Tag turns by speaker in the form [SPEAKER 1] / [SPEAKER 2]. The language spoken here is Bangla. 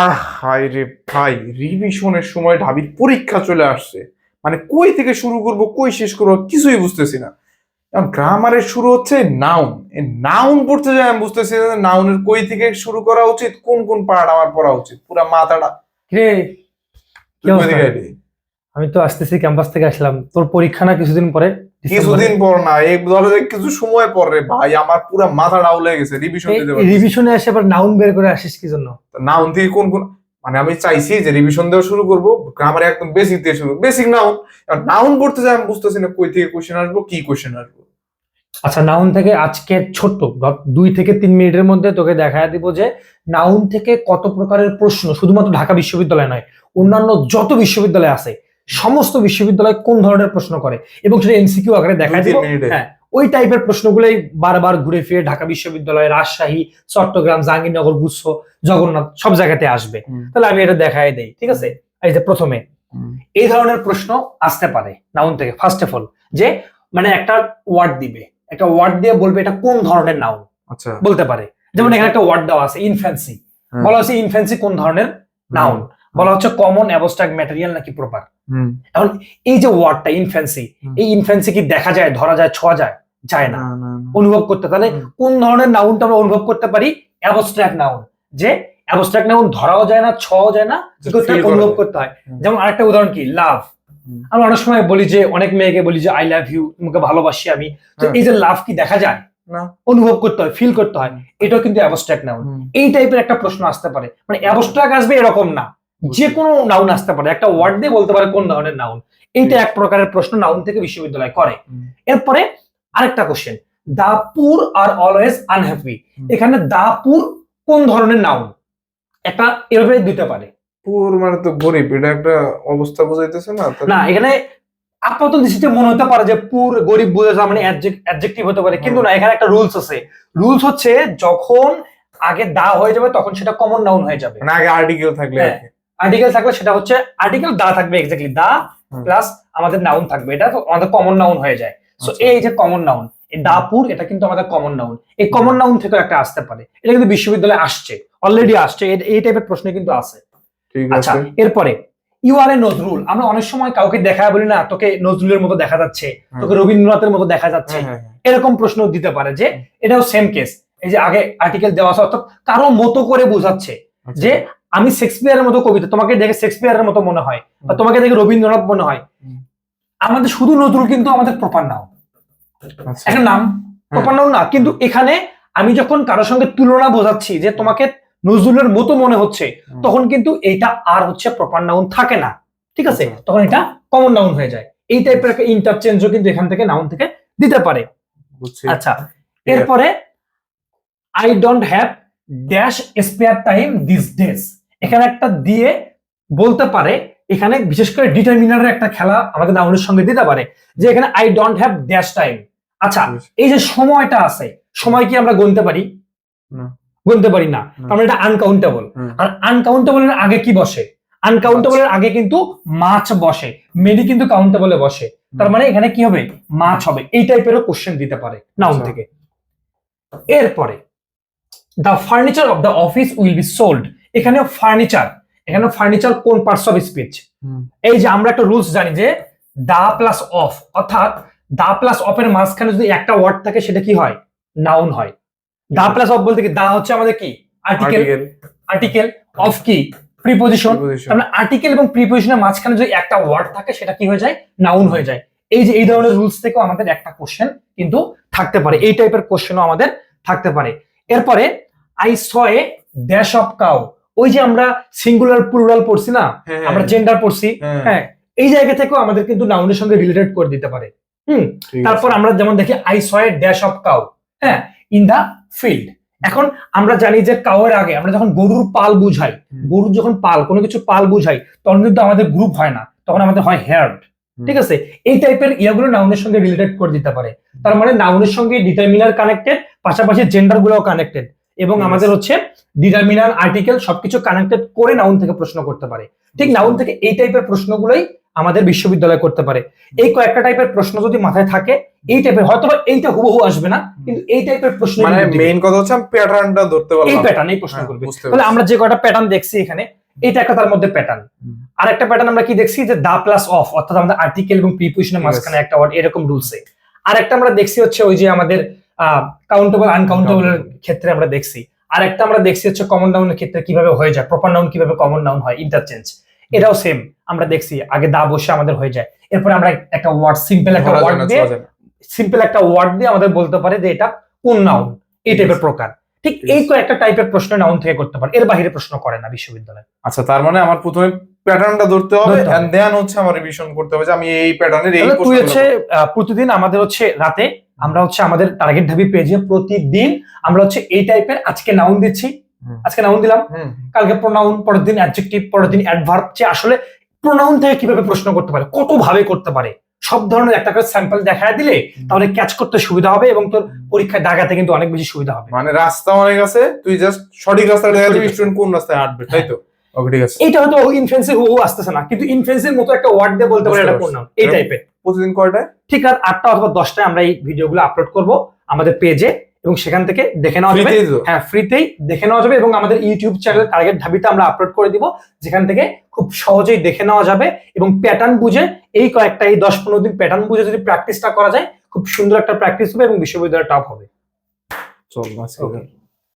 [SPEAKER 1] আহ হায় রে ভাই রিভিশনের সময় ঢাবির পরীক্ষা চলে আসছে। মানে কই থেকে শুরু করব কই শেষ করব কিছুই বুঝতেছি না। এখন গ্রামারের শুরু হচ্ছে নাউন নাউন পড়তে যায় আমি বুঝতেছি না নাউনের কই থেকে শুরু করা উচিত কোন কোন পার্ট আমার পড়া উচিত পুরা মাথাটা
[SPEAKER 2] রে? আমি তো আসতেছি ক্যাম্পাস থেকে আসলাম। তোর পরীক্ষা না কিছুদিন পরে?
[SPEAKER 1] কিছুদিন পর না এই ধরো কিছু সময় পর রে ভাই আমার পুরা মাথা ডাউলে গেছে রিভিশন দিতে পারছি
[SPEAKER 2] রিভিশনে এসে আবার নাউন বের করে আসিস কি জন্য?
[SPEAKER 1] নাউন থেকে কোন কোন মানে আমি চাইছি যে রিভিশন দেওয়া শুরু করব গ্রামারে একদম বেসিক দিয়ে শুরু বেসিক নাউন নাউন পড়তে যাই আমি বুঝতেছি না কই থেকে কোশ্চেন আসব কি কোশ্চেন আসব।
[SPEAKER 2] আচ্ছা নাউন থেকে আজকে ছোট্ট দুই থেকে তিন মিনিটের মধ্যে তোকে দেখা দিব যে নাউন থেকে কত প্রকারের প্রশ্ন শুধুমাত্র ঢাকা বিশ্ববিদ্যালয় নয় অন্যান্য যত বিশ্ববিদ্যালয় আছে সমস্ত বিশ্ববিদ্যালয় কোন ধরনের প্রশ্ন করে? এবং সেটা এমসিকিউ আকারে দেখা
[SPEAKER 1] মিনিটে।
[SPEAKER 2] হ্যাঁ ওই টাইপের প্রশ্নগুলোই বারবার ঘুরে ফিরে ঢাকা বিশ্ববিদ্যালয় রাজশাহী চট্টগ্রাম জাহাঙ্গীরনগর গুচ্ছ জগন্নাথ সব জায়গাতে আসবে। তাহলে আমি এটা দেখাই দেই ঠিক আছে? এই যে প্রথমে এই ধরনের প্রশ্ন আসতে পারে নাউন থেকে। ফার্স্ট অফ অল যে মানে একটা ওয়ার্ড দিবে একটা ওয়ার্ড দিয়ে বলবে এটা কোন ধরনের নাউন?
[SPEAKER 1] আচ্ছা।
[SPEAKER 2] বলতে পারে। যেমন এখানে একটা ওয়ার্ড দেওয়া আছে ইনফ্যান্সি বলা হচ্ছে ইনফ্যান্সি কোন ধরনের নাউন? বলা হচ্ছে কমন অ্যাবস্ট্রাক্ট ম্যাটেরিয়াল নাকি প্রপার এখন এই যে ওয়ার্ডটা ইনফ্যান্সি এই ইনফ্যান্সি কি দেখা যায় ধরা যায় ছোঁয়া যায়? যায় না। অনুভব করতে তাহলে কোন ধরনের নাউনটা আমরা অনুভব করতে পারি? অ্যাবস্ট্রাক্ট নাউন যে অ্যাবস্ট্রাক্ট নাউন ধরাও যায় না ছোঁয়াও যায় না অনুভব করতে হয়। যেমন আরেকটা উদাহরণ কি? লাভ। আমরা অনেক সময় বলি যে অনেক মেয়েকে বলি যে আই লাভ ইউ তোমাকে ভালোবাসি আমি। তো
[SPEAKER 1] হ্যাঁ।
[SPEAKER 2] এই যে লাভ কি দেখা যায়?
[SPEAKER 1] না।
[SPEAKER 2] অনুভব করতে হয় ফিল করতে হয়। এটাও কিন্তু অ্যাবস্ট্রাক্ট নাউন এই টাইপের একটা প্রশ্ন আসতে পারে। মানে অ্যাবস্ট্রাক্ট আসবে এরকম না। যে কোনো নাউন আসতে পারে। একটা ওয়ার্ড দিয়ে বলতে পারে কোন ধরনের নাউন এইটা এক প্রকারের প্রশ্ন নাউন থেকে বিশ্ববিদ্যালয় করে। এরপরে আরেকটা কোশ্চেন দা পুর আর অলওয়েজ আনহ্যাপি? এখানে দা পুর কোন ধরনের নাউন একটা এভাবে দিতে পারে।
[SPEAKER 1] পুর মানে তো গরিব এটা একটা অবস্থা বোঝাইতেছে না
[SPEAKER 2] না এখানে আপাতত দৃষ্টিতে মনে হতে পারে যে পুর গরিব বোঝা মানে অ্যাডজেক্টিভ হতে পারে। কিন্তু না এখানে একটা রুলস আছে। রুলস হচ্ছে যখন আগে দা হয়ে যাবে তখন সেটা কমন নাউন হয়ে যাবে।
[SPEAKER 1] মানে আগে আর্টিকেল থাকলে
[SPEAKER 2] হ্যাঁ। আর্টিকেল থাকবে সেটা হচ্ছে আর্টিকেল দা থাকবে এক্স্যাক্টলি দা প্লাস আমাদের নাউন থাকবে। এটা তো আমাদের কমন নাউন হয়ে যায়। সো
[SPEAKER 1] আচ্ছা।
[SPEAKER 2] এই যে কমন নাউন এই দাপুর এটা কিন্তু আমাদের কমন নাউন এই কমন নাউন থেকে একটা আসতে পারে। এটা কিন্তু বিশ্ববিদ্যালয়ে আসছে অলরেডি আসছে। এই টাইপের প্রশ্ন কিন্তু আছে।
[SPEAKER 1] ঠিক
[SPEAKER 2] আচ্ছা এরপরে ইউ আর এ নজরুল। আমরা অনেক সময় কাউকে দেখা বলি না তোকে নজরুলের মতো দেখা যাচ্ছে তোকে রবীন্দ্রনাথের মতো দেখা যাচ্ছে।
[SPEAKER 1] হ্যাঁ, হ্যাঁ, হ্যাঁ।
[SPEAKER 2] এরকম প্রশ্ন দিতে পারে যে এটাও সেম কেস এই যে আগে আর্টিকেল দেওয়া আছে অর্থাৎ কারও মতো করে বোঝাচ্ছে
[SPEAKER 1] আচ্ছা।
[SPEAKER 2] যে আমি শেক্সপিয়ারের মতো কবিতা তোমাকে দেখে শেক্সপিয়ারের মতো মনে হয় বা তোমাকে দেখে রবীন্দ্রনাথ মনে হয়। আমাদের শুধু নজরুল কিন্তু আমাদের প্রপার নাম
[SPEAKER 1] আচ্ছা।
[SPEAKER 2] একটা নাম প্রপার নাম না কিন্তু এখানে আমি যখন কারোর সঙ্গে তুলনা বোঝাচ্ছি যে তোমাকে নজরুলের মতো মনে হচ্ছে তখন কিন্তু এইটা আর হচ্ছে প্রপার নাউন থাকে না। ঠিক আছে?
[SPEAKER 1] আচ্ছা।
[SPEAKER 2] তখন এটা কমন নাউন হয়ে যায়। এই টাইপের একটা ইন্টারচেঞ্জও কিন্তু এখান থেকে নাউন থেকে দিতে পারে। আচ্ছা এরপরে I don't have dash spare time these days এখানে একটা দিয়ে বলতে পারে এখানে বিশেষ করে ডিটারমিনারের একটা খেলা আমাদের নাউনের সঙ্গে দিতে পারে যে এখানে I don't have dash time আচ্ছা এই যে সময়টা আছে সময় কি আমরা গুনতে পারি?
[SPEAKER 1] না।
[SPEAKER 2] গুনতে পারি না। আমরা এটা আনকাউন্টেবল আর আনকাউন্টেবলের আগে কি বসে? আনকাউন্টেবলের আগে কিন্তু মাছ বসে। মেনি কিন্তু কাউন্টেবলে বসে। তার মানে এখানে কি হবে? মাছ হবে। এই টাইপেরও কোশ্চেন দিতে পারে নাউন
[SPEAKER 1] আচ্ছা।
[SPEAKER 2] থেকে। এরপরে the furniture of the office will be sold এখানে ফার্নিচার এখানে ফার্নিচার কোন পার্টস অফ স্পিচ এই যে আমরা একটা রুলস জানি যে দা প্লাস অফ অর্থাৎ দা প্লাস অফ এর মাঝখানে যদি একটা ওয়ার্ড থাকে সেটা কি হয়? নাউন হয়। দা প্লাস অফ বলতে কি? দা হচ্ছে আমাদের কি? আর্টিকেল
[SPEAKER 1] আর্টিকেল
[SPEAKER 2] অফ কি? প্রিপোজিশন মানে আর্টিকেল এবং প্রিপোজিশনের মাঝখানে যদি একটা ওয়ার্ড থাকে সেটা কি হয়ে যায়? নাউন হয়ে যায়। এই যে এই ধরনের রুলস থেকেও আমাদের একটা কোশ্চেন কিন্তু থাকতে পারে। এই টাইপের কোশ্চেনও আমাদের থাকতে পারে। এরপরে I saw a dash of cow ওই যে আমরা সিঙ্গুলার প্লুরাল পড়ছি না?
[SPEAKER 1] হ্যাঁ,
[SPEAKER 2] আমরা
[SPEAKER 1] হ্যাঁ,
[SPEAKER 2] জেন্ডার পড়ছি।
[SPEAKER 1] হ্যাঁ,
[SPEAKER 2] হ্যাঁ এই জায়গা থেকেও আমাদের কিন্তু নাউনের সঙ্গে রিলেটেড করে দিতে পারে। হুম তারপর আমরা যেমন দেখি I saw a dash of cow হ্যাঁ ইন দা ফিল্ড এখন আমরা জানি যে কাউয়ের আগে আমরা যখন গরুর পাল বুঝাই গরুর যখন পাল কোনো কিছু পাল বুঝাই তখন কিন্তু আমাদের গ্রুপ হয় না। তখন আমাদের হয় হেয়ার্ড ঠিক আছে? এই টাইপের ইয়াগুলো নাউনের সঙ্গে রিলেটেড করে দিতে পারে। তার মানে নাউনের সঙ্গে ডিটারমিনার কানেক্টেড পাশাপাশি জেন্ডারগুলো কানেক্টেড এবং আমাদের হচ্ছে ডিটারমিনার আর্টিকেল সবকিছু কানেক্টেড করে নাউন থেকে প্রশ্ন করতে পারে। ঠিক নাউন থেকে এই টাইপের প্রশ্নগুলোই আমাদের বিশ্ববিদ্যালয় করতে পারে। এই কয়েকটা টাইপের প্রশ্ন যদি মাথায় থাকে এই টাইপের হয়তো এইটা হুবহু আসবে না কিন্তু এই টাইপের প্রশ্ন
[SPEAKER 1] মানে মেইন কথা হচ্ছে আমি প্যাটার্নটা ধরতে
[SPEAKER 2] এই প্যাটার্ন এই প্রশ্ন
[SPEAKER 1] হ্যাঁ,
[SPEAKER 2] করবে। তাহলে আমরা যে কয়টা প্যাটার্ন দেখছি এখানে এটা একটা তার মধ্যে প্যাটার্ন আর একটা প্যাটার্ন আমরা কি দেখছি? যে দা প্লাস অফ অর্থাৎ আমাদের আর্টিকেল এবং প্রিপোজিশনের মাঝখানে একটা ওয়ার্ড এরকম রুলসে আর একটা আমরা দেখছি হচ্ছে ওই যে আমাদের কাউন্টেবল আনকাউন্টেবল এর ক্ষেত্রে আমরা দেখছি আর একটা আমরা দেখছি হচ্ছে কমন নাউনের ক্ষেত্রে কীভাবে হয়ে যায় প্রপার নাউন কীভাবে কমন নাউন হয় ইন্টারচেঞ্জ এটাও সেম আমরা দেখছি আগে দা বসে আমাদের হয়ে যায় এরপরে আমরা একটা ওয়ার্ড সিম্পল একটা ওয়ার্ড দিয়ে। সিম্পল একটা ওয়ার্ড দিয়ে আমাদের বলতে পারে যে এটা কোন নাউন এই টাইপের প্রকার ঠিক এই
[SPEAKER 1] আছে।
[SPEAKER 2] কয়েকটা টাইপের প্রশ্ন নাউন থেকে করতে পারে এর বাইরে প্রশ্ন করে না বিশ্ববিদ্যালয়
[SPEAKER 1] আচ্ছা তার মানে আমার প্রথমে প্যাটার্নটা ধরতে হবে। এন্ড দেন হচ্ছে আমার রিভিশন করতে হবে যে আমি এই প্যাটার্নের এই
[SPEAKER 2] তুই হচ্ছে প্রতিদিন আমাদের হচ্ছে রাতে আমরা হচ্ছে আমাদের টার্গেট ঢাবি পেজে প্রতিদিন আমরা হচ্ছে এই টাইপের আজকে নাউন দিচ্ছি। আজকে নাউন দিলাম। কালকে প্রোনাউন পরের দিন অ্যাডজেক্টিভ পরের দিন অ্যাডভার্ব যে আসলে প্রোনাউন থেকে কীভাবে প্রশ্ন করতে পারে কত ভাবে করতে পারে সব ধরনের একটা করে স্যাম্পল দেখা দিলে তাহলে ক্যাচ করতে সুবিধা হবে এবং তোর পরীক্ষায় দাগাতে কিন্তু অনেক বেশি সুবিধা হবে।
[SPEAKER 1] মানে রাস্তা অনেক আছে তুই জাস্ট সঠিক রাস্তাটা দেখা দিবি স্টুডেন্ট কোন রাস্তায় হাঁটবে তাই তো? ওকে ঠিক আছে।
[SPEAKER 2] এইটা হয়তো ইনফ্লুয়েন্সের হুবহু আসতেছে না কিন্তু ইনফ্লুয়েন্সের মতো একটা ওয়ার্ড দিয়ে বলতে পারে এটা
[SPEAKER 1] পারছি।
[SPEAKER 2] কোন নাউন এই টাইপের
[SPEAKER 1] প্রতিদিন কয়টায়?
[SPEAKER 2] ঠিক আর আটটা অথবা দশটায় আমরা এই ভিডিওগুলো আপলোড করব আমাদের পেজে এবং সেখান থেকে দেখে নেওয়া যাবে। হ্যাঁ ফ্রিতেই দেখে নেওয়া যাবে এবং আমাদের ইউটিউব চ্যানেল টার্গেট ঢাবিতে আমরা আপলোড করে দিব যেখান থেকে খুব সহজেই দেখে নেওয়া যাবে এবং প্যাটার্ন বুঝে এই কয়েকটা এই দশ পনেরো দিন প্যাটার্ন বুঝে যদি প্র্যাকটিসটা করা যায় খুব সুন্দর একটা প্র্যাকটিস হবে এবং বিশ্ববিদ্যালয় টপ হবে।
[SPEAKER 1] চল.